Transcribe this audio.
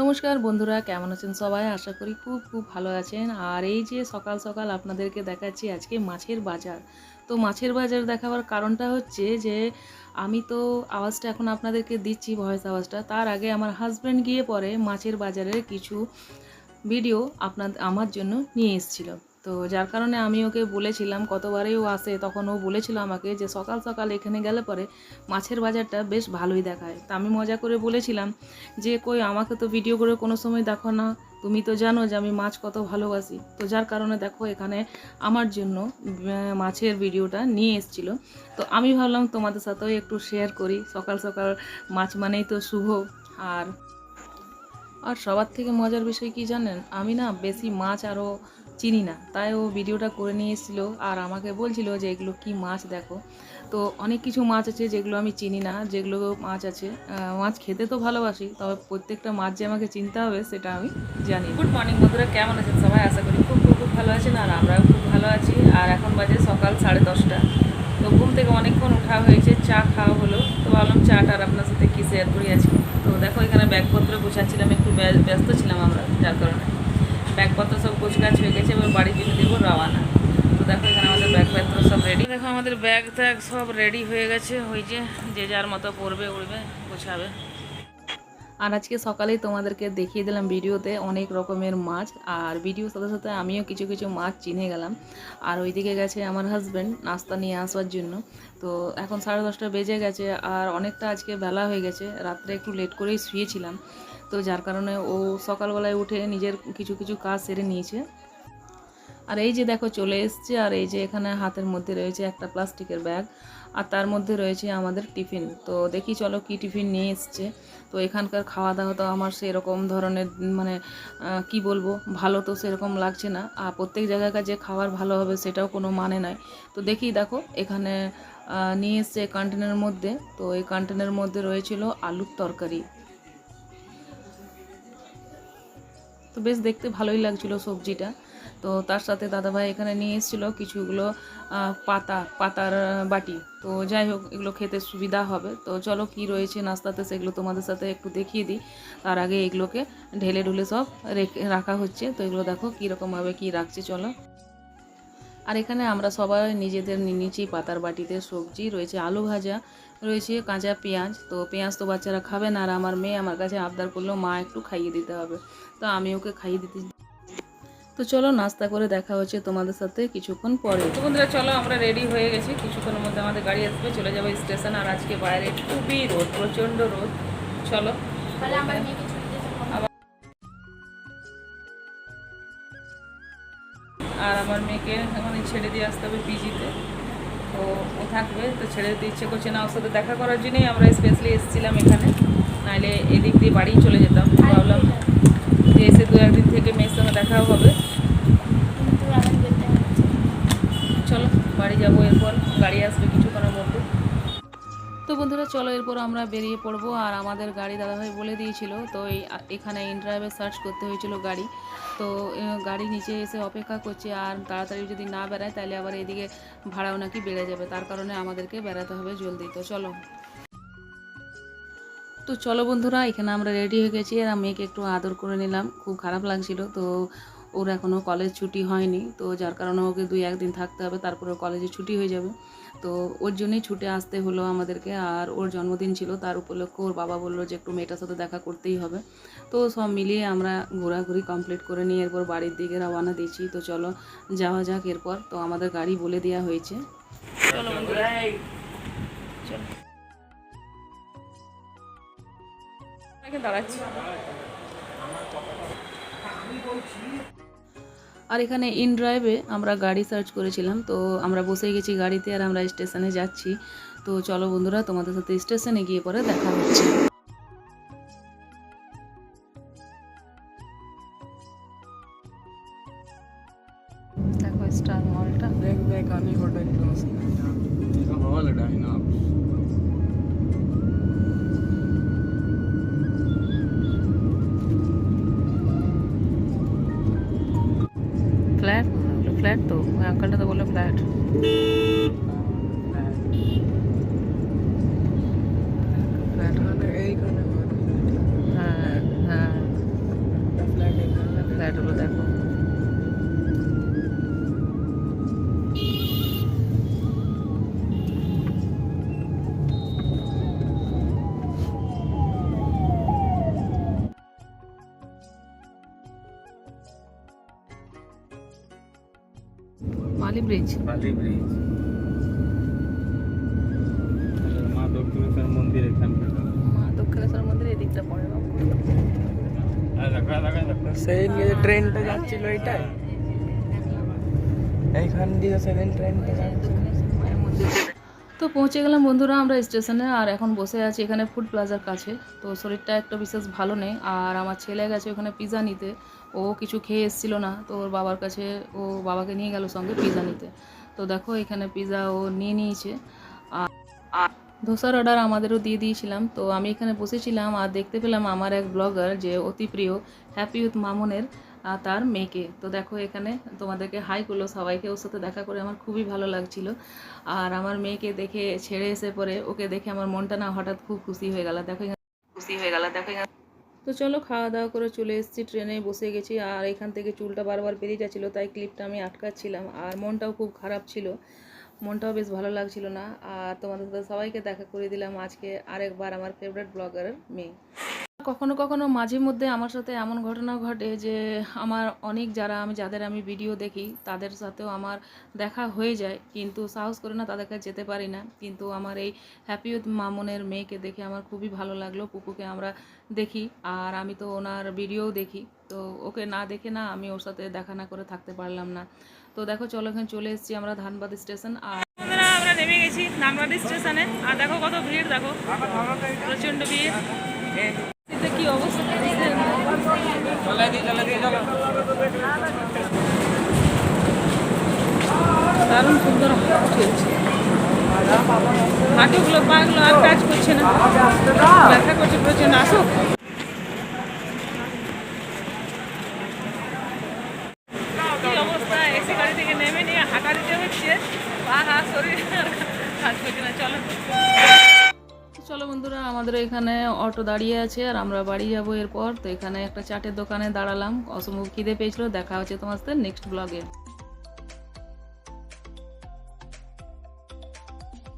নমস্কার বন্ধুরা, কেমন আছেন সবাই? আশা করি খুব খুব ভালো আছেন। আর এই যে সকাল সকাল আপনাদেরকে দেখাচ্ছি আজকে মাছের বাজার। তো মাছের বাজার দেখাবার কারণটা হচ্ছে যে, আমি তো আওয়াজটা এখন আপনাদেরকে দিচ্ছি ভয়েস আওয়াজটা। তার আগে আমার হাজব্যান্ড গিয়ে পরে মাছের বাজারের কিছু ভিডিও আপনার আমার জন্য নিয়ে এসেছিল। তো যার কারণে আমি ওকে বলেছিলাম, কতবারই ও আসে? তখন ও বলেছিল আমাকে যে, সকাল সকাল এখানে গেলে পরে মাছের বাজারটা বেশ ভালোই দেখায়। তা আমি মজা করে বলেছিলাম যে, কই, আমাকে তো ভিডিও করে কোনো সময় দেখো না। তুমি তো জানো যে, আমি মাছ কত ভালোবাসি। তো যার কারণে দেখো, এখানে আমার জন্য মাছের ভিডিওটা নিয়ে এসেছিল। তো আমি ভাবলাম তোমাদের সাথেও একটু শেয়ার করি। সকাল সকাল মাছ মানেই তো শুভ। আর আর সবার থেকে মজার বিষয় কি জানেন? আমি না বেশি মাছ আরও চিনি না। তাই ও ভিডিওটা করে নিয়ে এসেছিল আর আমাকে বলছিল যে এগুলো কি মাছ দেখো। তো অনেক কিছু মাছ আছে যেগুলো আমি চিনি না, যেগুলো মাছ আছে। মাছ খেতে তো ভালোবাসি, তবে প্রত্যেকটা মাছ যে আমাকে চিনতে হবে সেটা আমি জানি গুড মর্নিং বন্ধুরা, কেমন আছেন সবাই? আশা করি খুব খুব খুব ভালো আছেন আর আমরাও খুব ভালো আছি। আর এখন বাজে সকাল সাড়ে দশটা। তো ঘুম থেকে অনেকক্ষণ উঠা হয়েছে, চা খাওয়া হলো। তো ভাবলাম চাটা আর আপনার সাথে কি শেয়ার করি আজকে। তো দেখো, এখানে ব্যাগপত্র গোছাচ্ছিলাম, একটু ব্য- ব্যস্ত ছিলাম আমরা, যার কারণে। ব্যাগপত্র সব গোছগাছ হয়ে গেছে, এবার বাড়ির জন্য দেবো রওয়ানা তো দেখো এখানে আমাদের ব্যাগপত্র সব রেডি দেখো আমাদের ব্যাগ ট্যাগ সব রেডি হয়ে গেছে হয়েছে যে যার মতো পড়বে উড়বে, গোছাবে। আর আজকে সকালেই তোমাদেরকে দেখিয়ে দিলাম ভিডিওতে অনেক রকমের মাছ, আর ভিডিওর সাথে সাথে আমিও কিছু কিছু মাছ চিনে গেলাম। আর ওইদিকে গেছে আমার হাজব্যান্ড নাস্তা নিয়ে আসবার জন্য। তো এখন সাড়ে দশটা বেজে গেছে, আর অনেকটা আজকে বেলা হয়ে গেছে, রাত্রে একটু লেট করেই শুয়েছিলাম। তো যার কারণে ও সকালবেলায় উঠে নিজের কিছু কিছু কাজ সেরে নিয়েছে। আর এই যে দেখো চলে এসছে, আর এই যে এখানে হাতের মধ্যে রয়েছে একটা প্লাস্টিকের ব্যাগ, আর তার মধ্যে রয়েছে আমাদের টিফিন। তো দেখি চলো কি টিফিন নিয়ে এসছে। তো এখানকার খাওয়া দাওয়া তো আমার সেরকম ধরনের মানে কি বলব, ভালো তো সেরকম লাগছে না। আর প্রত্যেক জায়গাকার যে খাবার ভালো হবে সেটাও কোনো মানে নাই। তো দেখি দেখো এখানে নিয়ে এসছে কন্টেনারের মধ্যে। তো এই কন্টেনারের মধ্যে রয়েছিল আলুর তরকারি। তো বেশ দেখতে ভালোই লাগছিল সবজিটা। তো তার সাথে দাদাভাই এখানে নিয়ে এসেছিল কিছুগুলো পাতা, পাতার বাটি। তো যাই হোক, এগুলো খেতে সুবিধা হবে। তো চলো কি রয়েছে নাস্তাতে সেগুলো তোমাদের সাথে একটু দেখিয়ে দিই। তার আগে এগুলোকে ঢেলে ঢুলে সব রেখে হচ্ছে। তো এগুলো দেখো কীরকমভাবে কী রাখছে, চলো। আর এখানে আমরা সবাই নিজেদের নিয়ে নিয়েছি পাতার বাটিতে সবজি রয়েছে আলু ভাজা রয়েছে কাঁচা পেঁয়াজ। তো পেঁয়াজ তো বাচ্চারা খাবে না আর আমার মেয়ে আমার কাছে আবদার করল মা একটু খাইয়ে দিতে হবে। তো আমি ওকে খাইয়ে দিতে তো চলো নাস্তা করে দেখা হচ্ছে তোমাদের সাথে কিছুক্ষণ পরে। তো বন্ধুরা চলো আমরা রেডি হয়ে গেছি। কিছুক্ষণের মধ্যে আমাদের গাড়ি আসবে চলে যাব স্টেশন আর আজকে বাইরে খুবই রোদ প্রচণ্ড রোদ। চলো। আর আমার মেয়েকে এখন ছেড়ে দিয়ে আসতে হবে পিজিতে। তো ও থাকবে তো ছেড়ে দিতে ইচ্ছে করছে না ওর সাথে দেখা করার জন্যই আমরা স্পেশালি এসেছিলাম এখানে। নাহলে এদিক দিয়ে বাড়ি চলে যেতাম। ভাবলাম যে এসে দু একদিন থেকে মেয়ের সঙ্গে দেখাও হবে। চলো বাড়ি যাব এরপর। গাড়ি আসবে কিছুক্ষণের মধ্যে। তো বন্ধুরা চলো এরপর আমরা বেরিয়ে পড়ব। আর আমাদের গাড়ি দাদাভাই বলে দিয়েছিল তো এই এখানে ইনড্রাইভে সার্চ করতে হয়েছিল গাড়ি। তো গাড়ি নিচে এসে অপেক্ষা করছে আর তাড়াতাড়ি যদি না বেড়ায় তাহলে আবার এদিকে ভাড়াও নাকি বেড়ে যাবে। তার কারণে আমাদেরকে বেড়াতে হবে জলদি। তো চলো। তো চলো বন্ধুরা, এখানে আমরা রেডি হয়ে গেছি আর মেয়েকে একটু আদর করে নিলাম। খুব খারাপ লাগছিল। তো ওর এখনও কলেজ ছুটি হয়নি, তো যার কারণে ওকে দুই একদিন থাকতে হবে, তারপরে কলেজে ছুটি হয়ে যাবে। তো ওর জন্যই ছুটে আসতে হলো আমাদেরকে, আর ওর জন্মদিন ছিল, তার উপলক্ষে ওর বাবা বলল যে একটু মেয়েটার সাথে দেখা করতেই হবে। তো সব মিলিয়ে আমরা ঘোরাঘুরি কমপ্লিট করে নিয়ে এরপর বাড়ির দিকে রওনা দিয়েছি। তো চলো, যাওয়া যাক এরপর। তো আমাদের গাড়ি বলে দেওয়া হয়েছে। চলো। দাঁড়াচ্ছি। আর এখানে ইন ড্রাইভে আমরা গাড়ি সার্চ করেছিলাম তো আমরা বসে গেছি গাড়িতে আর আমরা স্টেশনে যাচ্ছি তো চলো বন্ধুরা তোমাদের সাথে স্টেশনে গিয়ে পরে দেখা হচ্ছে দেখো স্টার মলটা देख देख आनी होटल क्रॉस का हवा लड़ा है ना ফ্ল্যাট ফ্ল্যাট তো ওই আঙ্কালটা তো বলল ফ্ল্যাট ফ্ল্যাট ফ্ল্যাটগুলো দেখো মালি ব্রিজ। বালি ব্রিজ। মা দক্ষিণেশ্বর মন্দির এখানকার মা দক্ষিণেশ্বর মন্দির এদিকটা পড়ে বাবু। দেখা সেই ট্রেনটা যাচ্ছিল এইটাই। এইখান দিয়ে সেদিন ট্রেনটা যাচ্ছে তো পৌঁছে গেলাম বন্ধুরা আমরা স্টেশনে, আর এখন বসে আছি এখানে ফুড প্লাজার কাছে। তো শরীরটা একটা বিশেষ ভালো নেই, আর আমার ছেলে গেছে ওখানে পিজা নিতে। ও কিছু খেয়ে এসেছিল না, তো ওর বাবার কাছে, ও বাবাকে নিয়ে গেল সঙ্গে পিজা নিতে। তো দেখো এখানে পিৎজা ও নিয়ে নিয়েছে। আর ধোসার অর্ডার আমাদেরও দিয়ে দিয়েছিলাম। তো আমি এখানে বসেছিলাম, আর দেখতে পেলাম আমার এক ব্লগার যে অতি প্রিয় হ্যাপি উইথ মামুনের আহ, তার মেয়েকে। তো দেখো এখানে তোমাদেরকে হাই করল সবাইকে। ওর সাথে দেখা করে আমার খুবই ভালো লাগছিল। আর আমার মেয়েকে দেখে ছেড়ে এসে পরে ওকে দেখে আমার মনটা না হঠাৎ খুব খুশি হয়ে গেল। দেখো খুশি হয়ে গেল। দেখো তো চলো খাওয়া দাওয়া করে চলে এসেছি। ট্রেনে বসে গেছি আর এখান থেকে চুলটা বারবার বেরিয়ে যাচ্ছিল তাই ক্লিপটা আমি আটকাচ্ছিলাম। আর মনটাও খুব খারাপ ছিল। মনটাও বেশ ভালো লাগছিল না। আর তোমাদের সাথে সবাইকে দেখা করে দিলাম আজকে আরেকবার আমার ফেভারিট ব্লগারের মেয়ে। কখনো কখনো মাঝে মধ্যে আমার সাথে এমন ঘটনা ঘটে যে আমার অনেক যারা আমি, যাদের আমি ভিডিও দেখি, তাদের সাথেও আমার দেখা হয়ে যায়। কিন্তু সাহস করে না তাদের কাছে যেতে পারি না। কিন্তু আমার এই হ্যাপি মামুনের মেয়েকে দেখে আমার খুবই ভালো লাগল। পুকুকে আমরা দেখি আর আমি তো ওনার ভিডিও দেখি। তো ওকে না দেখে না আমি ওর সাথে দেখা না করে থাকতে পারলাম না। তো দেখো, চলো এখানে চলে এসেছি আমরা ধানবাদ স্টেশন আর আমরা নেমে গেছি ধানবাদ স্টেশনে। আর দেখো কত ভিড়, দেখো। প্রচণ্ড ভিড়। দারুণ সুন্দর উঠেছে হাঁটুগুলো পাগুলো আর কাজ করছে না ব্যথা করছে প্রয়োজন আসুক কি অবস্থা এসি গাড়ি থেকে নেমে নিয়ে হাঁটা দিতে হচ্ছে পা হাত শরীর আর কাজ করছে না চলো চলো বন্ধুরা, আমাদের এখানে অটো দাঁড়িয়ে আছে আর আমরা বাড়ি যাব এরপর। তো এখানে একটা চাটের দোকানে দাঁড়ালাম। অসম্ভব খিদে পেয়েছিল, দেখা হচ্ছে তোমার সাথে নেক্সট ব্লগে